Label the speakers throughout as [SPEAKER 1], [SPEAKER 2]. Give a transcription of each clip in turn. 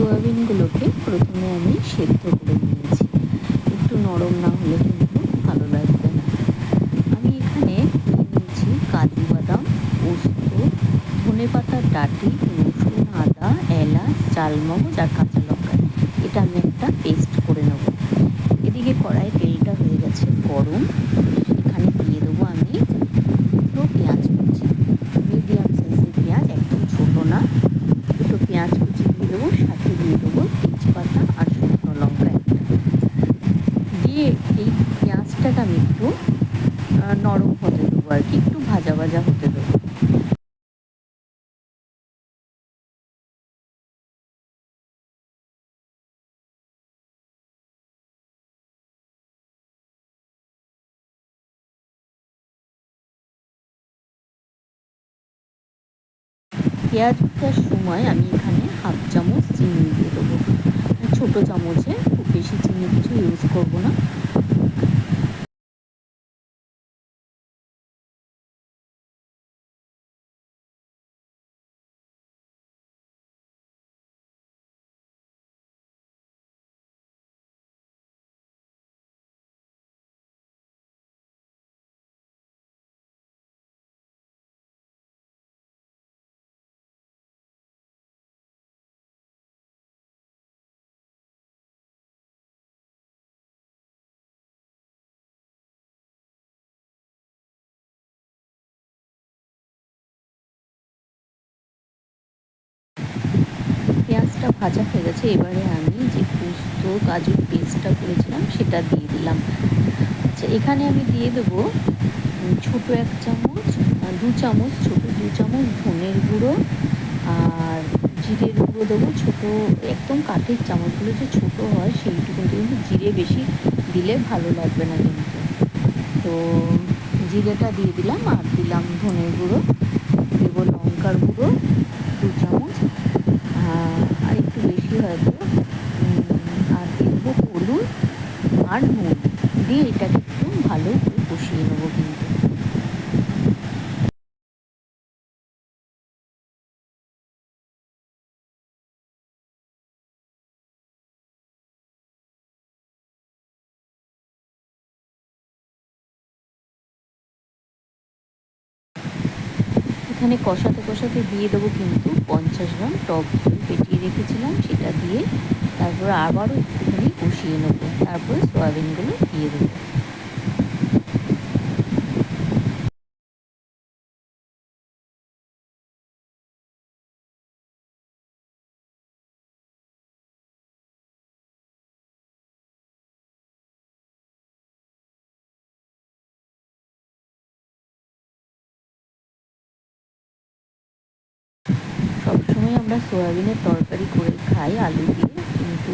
[SPEAKER 1] সোয়াবিনগুলোকে প্রথমে আমি সেদ্ধ করে নিয়েছি। একটু নরম না হলে কিন্তু ভালো লাগবে না। আমি এখানে নিয়েছি কাজু বাদাম, পোস্ত, ধনে পাতার ডাটি, রসুন, আদা, এলাচ, চালমগজ আর কাঁচা লঙ্কা। এটা আমি একটা পেস্ট করে নেব। এদিকে কড়াই তেলটা হয়ে গেছে গরম এখানে দিয়ে দেবো আমি দুটো পেঁয়াজ কুচি মিডিয়াম সাইজের পেঁয়াজ একদম ছোটো না দুটো পেঁয়াজ কুচি দিয়ে দেবো সাথে দিয়ে দেবো তেজপাতা আর শুকনো লঙ্কা একটা দিয়ে এই পেঁয়াজটাকে আমি একটু নরম হতে দেবো আর কি একটু ভাজা ভাজা হতে দেবো পেঁয়াজ ভাজার সময় আমি এখানে হাফ চামচ চিনি দিয়ে দেবো। ছোটো চামচে খুব বেশি চিনি কিছু ইউজ করব না। পেঁয়াজটা ভাজা হয়ে গেছে, এবারে আমি যে পোস্ত কাজুর পেস্টটা করেছিলাম সেটা দিয়ে দিলাম। আচ্ছা এখানে আমি দিয়ে দেবো ছোট এক চামচ দু চামচ ছোট, দু চামচ ধনের গুঁড়ো আর জিরের গুঁড়ো দেবো। ছোটো, একদম কাঠের চামচগুলো যে ছোটো হয় সেইটুকু কিন্তু জিরে বেশি দিলে ভালো লাগবে না কিন্তু। তো জিরেটা দিয়ে দিলাম আর দিলাম ধনের গুঁড়ো, দেবো লঙ্কার গুঁড়ো দু চামচ আর একটু বেশি হয়তো আর দেবো হলুদ আর নুন দিয়ে এটাকে একটু ভালো করে কষিয়ে নেব কিন্তু এখানে কষাতে কষাতে দিয়ে দেবো কিন্তু পঞ্চাশ গ্রাম টক দই ফেটিয়ে রেখেছিলাম, সেটা দিয়ে তারপর আবারও একটুখানি কষিয়ে নেব। তারপরে সয়াবিনগুলো দিয়ে দেবো। সবসময় আমরা সয়াবিনের তরকারি করে খাই, আলু দিয়ে। কিন্তু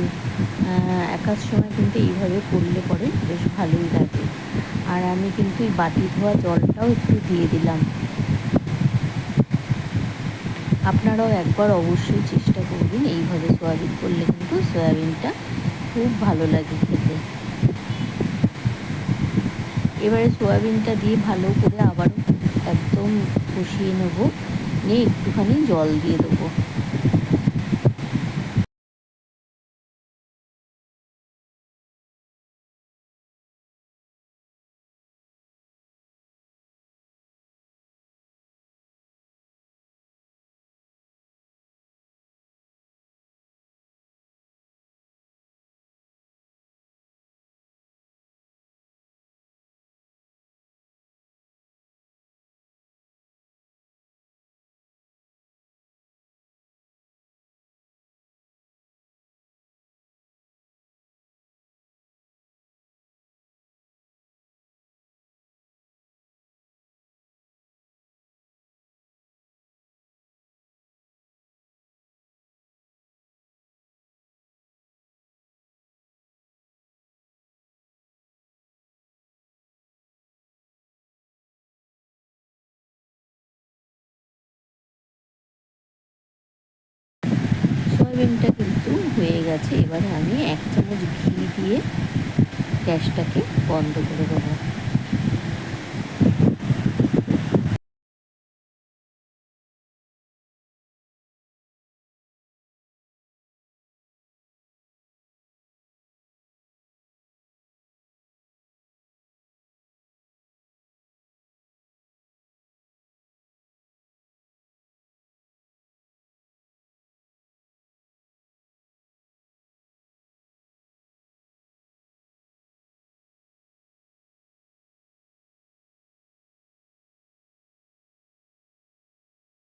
[SPEAKER 1] একার সময় কিন্তু এইভাবে করলে পরে বেশ ভালোই লাগে। আর আমি কিন্তু এই বাটি ধোয়া জলটাও একটু দিয়ে দিলাম। আপনারাও একবার অবশ্যই চেষ্টা করবেন এইভাবে সয়াবিন করলে কিন্তু সয়াবিনটা খুব ভালো লাগে খেতে। এবারে সয়াবিনটা দিয়ে ভালো করে আবার একদম কষিয়ে নেব, নিয়ে একটুখানি জল দিয়ে দেবো। সয়াবিনটা কিন্তু হয়ে গেছে। এবারে আমি এক চামচ ঘি দিয়ে গ্যাসটাকে বন্ধ করে দেবো।